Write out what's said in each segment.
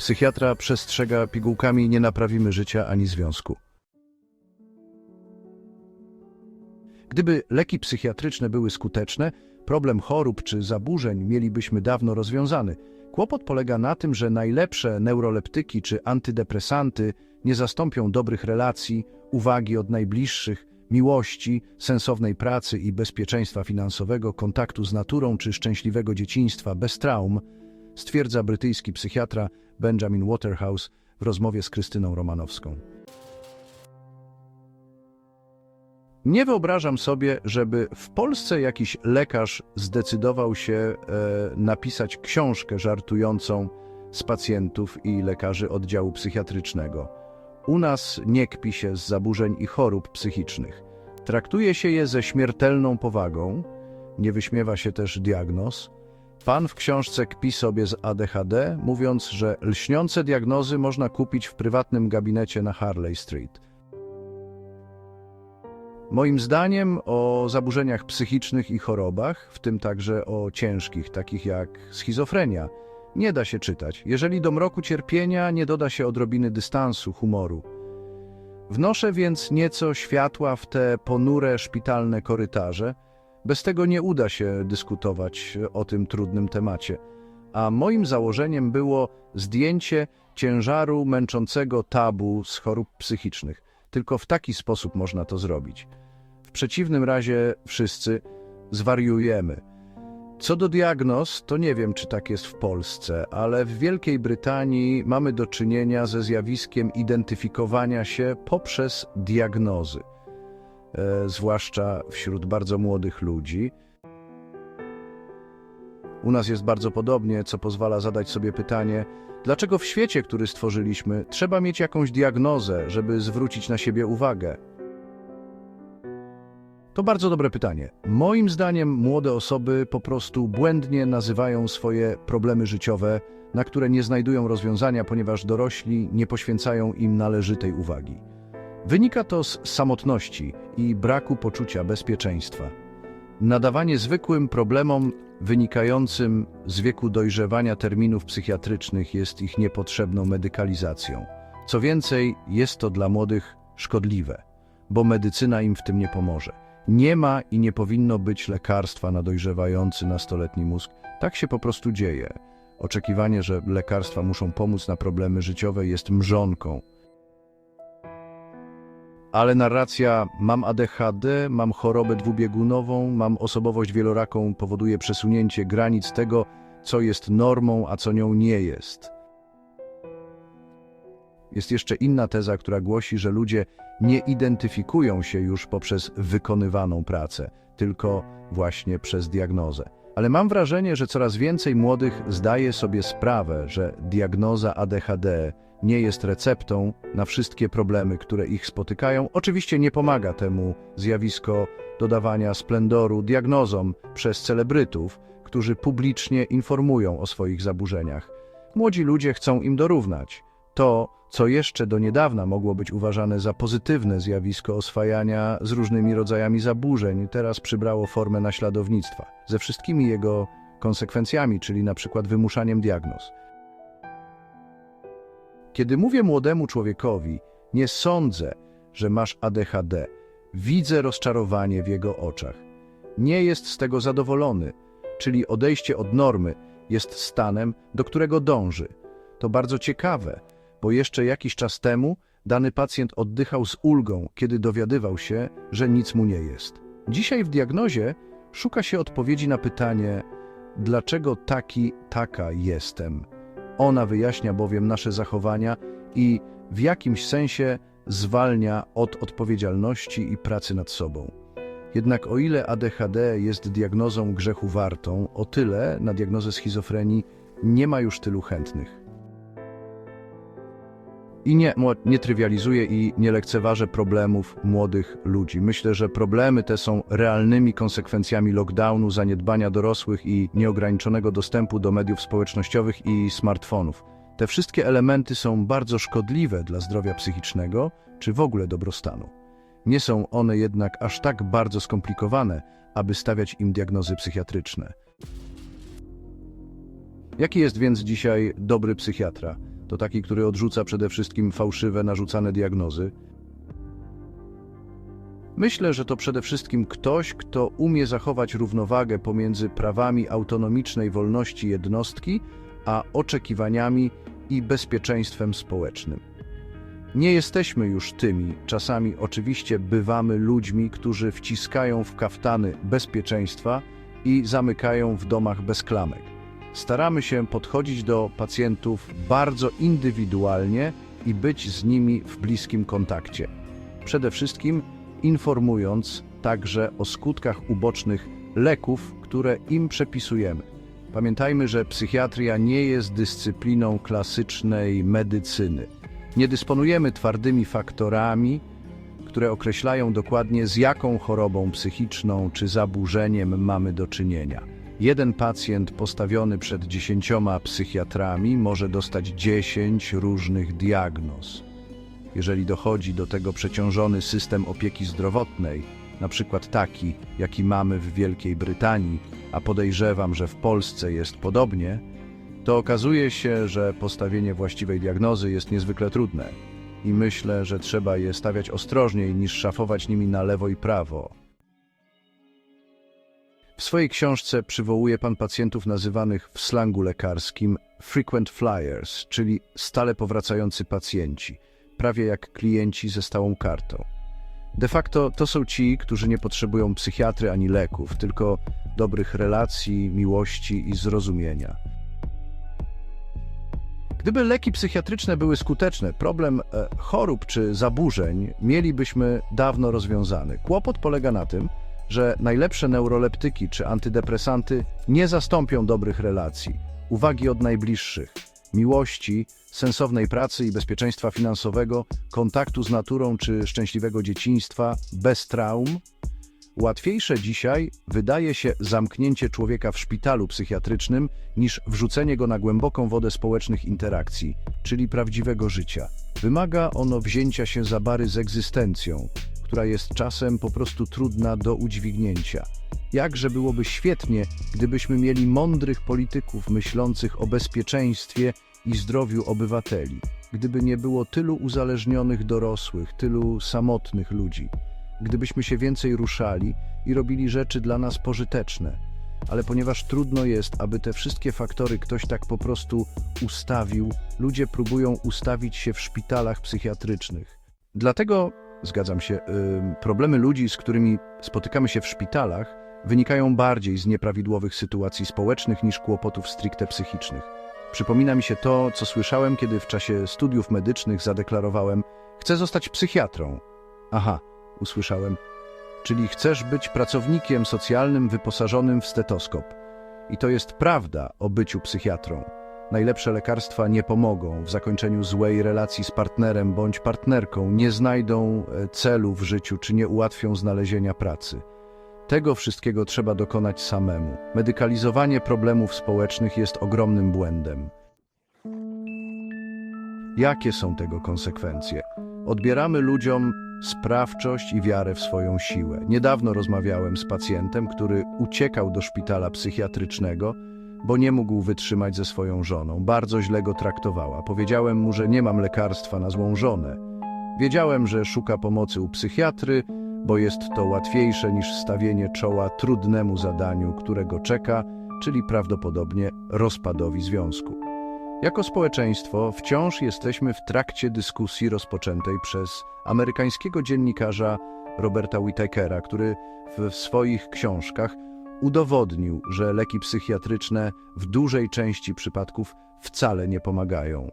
Psychiatra przestrzega pigułkami nie naprawimy życia ani związku. Gdyby leki psychiatryczne były skuteczne, problem chorób czy zaburzeń mielibyśmy dawno rozwiązany. Kłopot polega na tym, że najlepsze neuroleptyki czy antydepresanty nie zastąpią dobrych relacji, uwagi od najbliższych, miłości, sensownej pracy i bezpieczeństwa finansowego, kontaktu z naturą czy szczęśliwego dzieciństwa bez traum, stwierdza brytyjski psychiatra Benjamin Waterhouse w rozmowie z Krystyną Romanowską. Nie wyobrażam sobie, żeby w Polsce jakiś lekarz zdecydował się e, napisać książkę żartującą z pacjentów i lekarzy oddziału psychiatrycznego. U nas nie kpi się z zaburzeń i chorób psychicznych. Traktuje się je ze śmiertelną powagą, nie wyśmiewa się też diagnoz. Pan w książce kpi sobie z ADHD, mówiąc, że lśniące diagnozy można kupić w prywatnym gabinecie na Harley Street. Moim zdaniem o zaburzeniach psychicznych i chorobach, w tym także o ciężkich, takich jak schizofrenia, nie da się czytać, jeżeli do mroku cierpienia nie doda się odrobiny dystansu, humoru. Wnoszę więc nieco światła w te ponure szpitalne korytarze. Bez tego nie uda się dyskutować o tym trudnym temacie. A moim założeniem było zdjęcie ciężaru męczącego tabu z chorób psychicznych. Tylko w taki sposób można to zrobić. W przeciwnym razie wszyscy zwariujemy. Co do diagnoz, to nie wiem, czy tak jest w Polsce, ale w Wielkiej Brytanii mamy do czynienia ze zjawiskiem identyfikowania się poprzez diagnozy, zwłaszcza wśród bardzo młodych ludzi. U nas jest bardzo podobnie, co pozwala zadać sobie pytanie, dlaczego w świecie, który stworzyliśmy, trzeba mieć jakąś diagnozę, żeby zwrócić na siebie uwagę? To bardzo dobre pytanie. Moim zdaniem młode osoby po prostu błędnie nazywają swoje problemy życiowe, na które nie znajdują rozwiązania, ponieważ dorośli nie poświęcają im należytej uwagi. Wynika to z samotności i braku poczucia bezpieczeństwa. Nadawanie zwykłym problemom wynikającym z wieku dojrzewania terminów psychiatrycznych jest ich niepotrzebną medykalizacją. Co więcej, jest to dla młodych szkodliwe, bo medycyna im w tym nie pomoże. Nie ma i nie powinno być lekarstwa na dojrzewający nastoletni mózg. Tak się po prostu dzieje. Oczekiwanie, że lekarstwa muszą pomóc na problemy życiowe jest mrzonką. Ale narracja mam ADHD, mam chorobę dwubiegunową, mam osobowość wieloraką powoduje przesunięcie granic tego, co jest normą, a co nią nie jest. Jest jeszcze inna teza, która głosi, że ludzie nie identyfikują się już poprzez wykonywaną pracę, tylko właśnie przez diagnozę. Ale mam wrażenie, że coraz więcej młodych zdaje sobie sprawę, że diagnoza ADHD nie jest receptą na wszystkie problemy, które ich spotykają. Oczywiście nie pomaga temu zjawisko dodawania splendoru diagnozom przez celebrytów, którzy publicznie informują o swoich zaburzeniach. Młodzi ludzie chcą im dorównać. To, co jeszcze do niedawna mogło być uważane za pozytywne zjawisko oswajania z różnymi rodzajami zaburzeń, teraz przybrało formę naśladownictwa, ze wszystkimi jego konsekwencjami, czyli na przykład wymuszaniem diagnoz. Kiedy mówię młodemu człowiekowi, nie sądzę, że masz ADHD, widzę rozczarowanie w jego oczach. Nie jest z tego zadowolony, czyli odejście od normy jest stanem, do którego dąży. To bardzo ciekawe, bo jeszcze jakiś czas temu dany pacjent oddychał z ulgą, kiedy dowiadywał się, że nic mu nie jest. Dzisiaj w diagnozie szuka się odpowiedzi na pytanie, dlaczego taki, taka jestem. Ona wyjaśnia bowiem nasze zachowania i w jakimś sensie zwalnia od odpowiedzialności i pracy nad sobą. Jednak o ile ADHD jest diagnozą grzechu wartą, o tyle na diagnozę schizofrenii nie ma już tylu chętnych. I nie, nie trywializuję i nie lekceważę problemów młodych ludzi. Myślę, że problemy te są realnymi konsekwencjami lockdownu, zaniedbania dorosłych i nieograniczonego dostępu do mediów społecznościowych i smartfonów. Te wszystkie elementy są bardzo szkodliwe dla zdrowia psychicznego czy w ogóle dobrostanu. Nie są one jednak aż tak bardzo skomplikowane, aby stawiać im diagnozy psychiatryczne. Jaki jest więc dzisiaj dobry psychiatra? To taki, który odrzuca przede wszystkim fałszywe, narzucane diagnozy. Myślę, że to przede wszystkim ktoś, kto umie zachować równowagę pomiędzy prawami autonomicznej wolności jednostki, a oczekiwaniami i bezpieczeństwem społecznym. Nie jesteśmy już tymi, czasami oczywiście bywamy ludźmi, którzy wciskają w kaftany bezpieczeństwa i zamykają w domach bez klamek. Staramy się podchodzić do pacjentów bardzo indywidualnie i być z nimi w bliskim kontakcie. Przede wszystkim informując także o skutkach ubocznych leków, które im przepisujemy. Pamiętajmy, że psychiatria nie jest dyscypliną klasycznej medycyny. Nie dysponujemy twardymi faktorami, które określają dokładnie z jaką chorobą psychiczną czy zaburzeniem mamy do czynienia. Jeden pacjent postawiony przed dziesięcioma psychiatrami może dostać dziesięć różnych diagnoz. Jeżeli dochodzi do tego przeciążony system opieki zdrowotnej, na przykład taki, jaki mamy w Wielkiej Brytanii, a podejrzewam, że w Polsce jest podobnie, to okazuje się, że postawienie właściwej diagnozy jest niezwykle trudne i myślę, że trzeba je stawiać ostrożniej niż szafować nimi na lewo i prawo. W swojej książce przywołuje pan pacjentów nazywanych w slangu lekarskim frequent flyers, czyli stale powracający pacjenci, prawie jak klienci ze stałą kartą. De facto to są ci, którzy nie potrzebują psychiatry ani leków, tylko dobrych relacji, miłości i zrozumienia. Gdyby leki psychiatryczne były skuteczne, problem e, chorób czy zaburzeń mielibyśmy dawno rozwiązany. Kłopot polega na tym, że najlepsze neuroleptyki czy antydepresanty nie zastąpią dobrych relacji, uwagi od najbliższych, miłości, sensownej pracy i bezpieczeństwa finansowego, kontaktu z naturą czy szczęśliwego dzieciństwa bez traum. Łatwiejsze dzisiaj wydaje się zamknięcie człowieka w szpitalu psychiatrycznym niż wrzucenie go na głęboką wodę społecznych interakcji, czyli prawdziwego życia. Wymaga ono wzięcia się za bary z egzystencją, która jest czasem po prostu trudna do udźwignięcia. Jakże byłoby świetnie, gdybyśmy mieli mądrych polityków myślących o bezpieczeństwie i zdrowiu obywateli, gdyby nie było tylu uzależnionych dorosłych, tylu samotnych ludzi, gdybyśmy się więcej ruszali i robili rzeczy dla nas pożyteczne. Ale ponieważ trudno jest, aby te wszystkie faktory ktoś tak po prostu ustawił, ludzie próbują ustawić się w szpitalach psychiatrycznych. Dlatego, zgadzam się, ym, problemy ludzi, z którymi spotykamy się w szpitalach, wynikają bardziej z nieprawidłowych sytuacji społecznych niż kłopotów stricte psychicznych. Przypomina mi się to, co słyszałem, kiedy w czasie studiów medycznych zadeklarowałem: Chcę zostać psychiatrą. Aha, usłyszałem. Czyli chcesz być pracownikiem socjalnym wyposażonym w stetoskop. I to jest prawda o byciu psychiatrą. Najlepsze lekarstwa nie pomogą w zakończeniu złej relacji z partnerem bądź partnerką, nie znajdą e, celu w życiu czy nie ułatwią znalezienia pracy. Tego wszystkiego trzeba dokonać samemu. Medykalizowanie problemów społecznych jest ogromnym błędem. Jakie są tego konsekwencje? Odbieramy ludziom sprawczość i wiarę w swoją siłę. Niedawno rozmawiałem z pacjentem, który uciekał do szpitala psychiatrycznego, bo nie mógł wytrzymać ze swoją żoną. Bardzo źle go traktowała. Powiedziałem mu, że nie mam lekarstwa na złą żonę. Wiedziałem, że szuka pomocy u psychiatry, bo jest to łatwiejsze niż stawienie czoła trudnemu zadaniu, którego czeka, czyli prawdopodobnie rozpadowi związku. Jako społeczeństwo wciąż jesteśmy w trakcie dyskusji rozpoczętej przez amerykańskiego dziennikarza Roberta Whitakera, który w swoich książkach udowodnił, że leki psychiatryczne w dużej części przypadków wcale nie pomagają.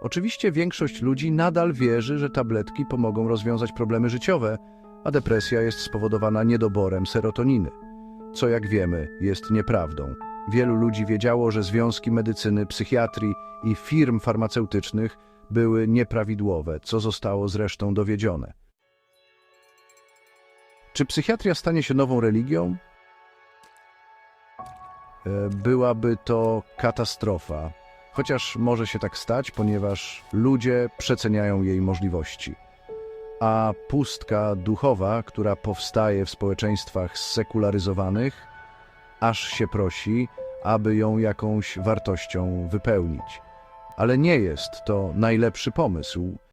Oczywiście większość ludzi nadal wierzy, że tabletki pomogą rozwiązać problemy życiowe, a depresja jest spowodowana niedoborem serotoniny, co jak wiemy jest nieprawdą. Wielu ludzi wiedziało, że związki medycyny, psychiatrii i firm farmaceutycznych były nieprawidłowe, co zostało zresztą dowiedzione. Czy psychiatria stanie się nową religią? Byłaby to katastrofa, chociaż może się tak stać, ponieważ ludzie przeceniają jej możliwości. A pustka duchowa, która powstaje w społeczeństwach zsekularyzowanych, aż się prosi, aby ją jakąś wartością wypełnić. Ale nie jest to najlepszy pomysł.